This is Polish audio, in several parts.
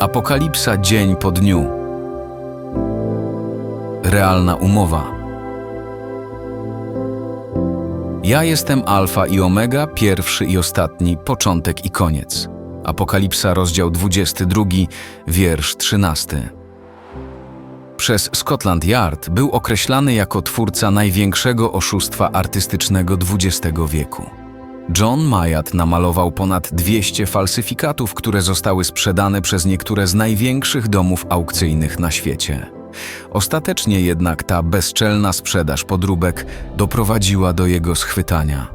Apokalipsa dzień po dniu. Realna umowa. Ja jestem Alfa i Omega, pierwszy i ostatni, początek i koniec. Apokalipsa, rozdział 22, wiersz 13. Przez Scotland Yard był określany jako twórca największego oszustwa artystycznego XX wieku. John Mayat namalował ponad 200 falsyfikatów, które zostały sprzedane przez niektóre z największych domów aukcyjnych na świecie. Ostatecznie jednak ta bezczelna sprzedaż podróbek doprowadziła do jego schwytania.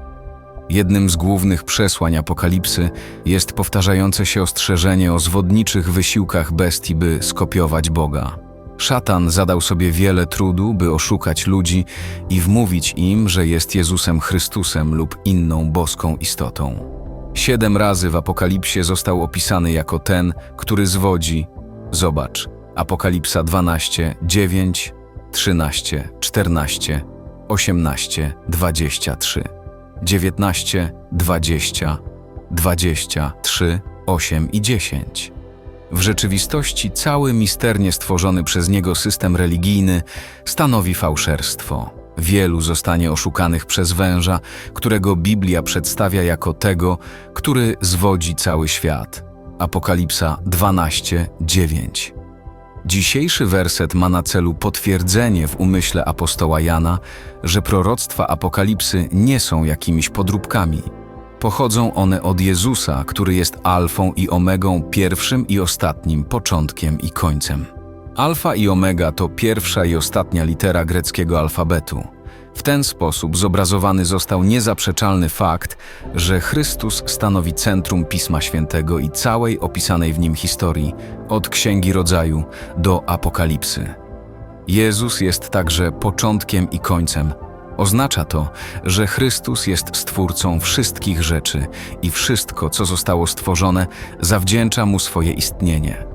Jednym z głównych przesłań apokalipsy jest powtarzające się ostrzeżenie o zwodniczych wysiłkach bestii, by skopiować Boga. Szatan zadał sobie wiele trudu, by oszukać ludzi i wmówić im, że jest Jezusem Chrystusem lub inną boską istotą. Siedem razy w Apokalipsie został opisany jako ten, który zwodzi. Zobacz, Apokalipsa 12, 9, 13, 14, 18, 23, 19, 20, 23, 8 i 10. W rzeczywistości cały misternie stworzony przez niego system religijny stanowi fałszerstwo. Wielu zostanie oszukanych przez węża, którego Biblia przedstawia jako tego, który zwodzi cały świat. Apokalipsa 12:9. Dzisiejszy werset ma na celu potwierdzenie w umyśle apostoła Jana, że proroctwa apokalipsy nie są jakimiś podróbkami. Pochodzą one od Jezusa, który jest alfą i omegą, pierwszym i ostatnim, początkiem i końcem. Alfa i omega to pierwsza i ostatnia litera greckiego alfabetu. W ten sposób zobrazowany został niezaprzeczalny fakt, że Chrystus stanowi centrum Pisma Świętego i całej opisanej w nim historii, od Księgi Rodzaju do Apokalipsy. Jezus jest także początkiem i końcem. Oznacza to, że Chrystus jest stwórcą wszystkich rzeczy i wszystko, co zostało stworzone, zawdzięcza mu swoje istnienie.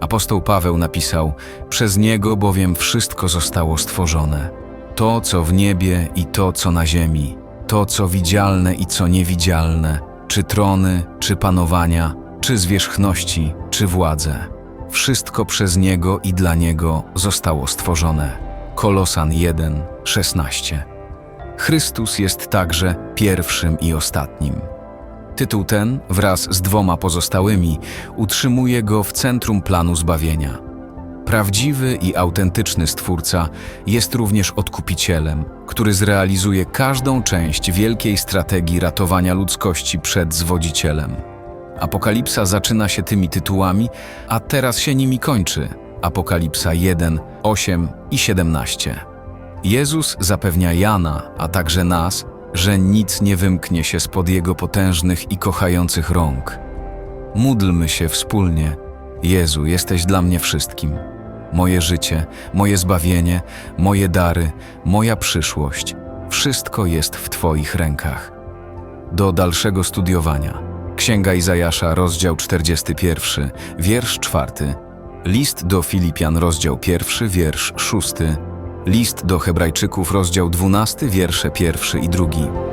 Apostoł Paweł napisał: Przez niego bowiem wszystko zostało stworzone. To, co w niebie i to, co na ziemi, to, co widzialne i co niewidzialne, czy trony, czy panowania, czy zwierzchności, czy władze. Wszystko przez niego i dla niego zostało stworzone. Kolosan 1, 16. Chrystus jest także pierwszym i ostatnim. Tytuł ten, wraz z dwoma pozostałymi, utrzymuje go w centrum planu zbawienia. Prawdziwy i autentyczny Stwórca jest również odkupicielem, który zrealizuje każdą część wielkiej strategii ratowania ludzkości przed zwodzicielem. Apokalipsa zaczyna się tymi tytułami, a teraz się nimi kończy. Apokalipsa 1, 8 i 17. Jezus zapewnia Jana, a także nas, że nic nie wymknie się spod Jego potężnych i kochających rąk. Módlmy się wspólnie. Jezu, jesteś dla mnie wszystkim. Moje życie, moje zbawienie, moje dary, moja przyszłość wszystko jest w Twoich rękach. Do dalszego studiowania. Księga Izajasza, rozdział 41, wiersz 4. List do Filipian, rozdział 1, wiersz 6. List do Hebrajczyków, rozdział 12, wiersze 1 i 2.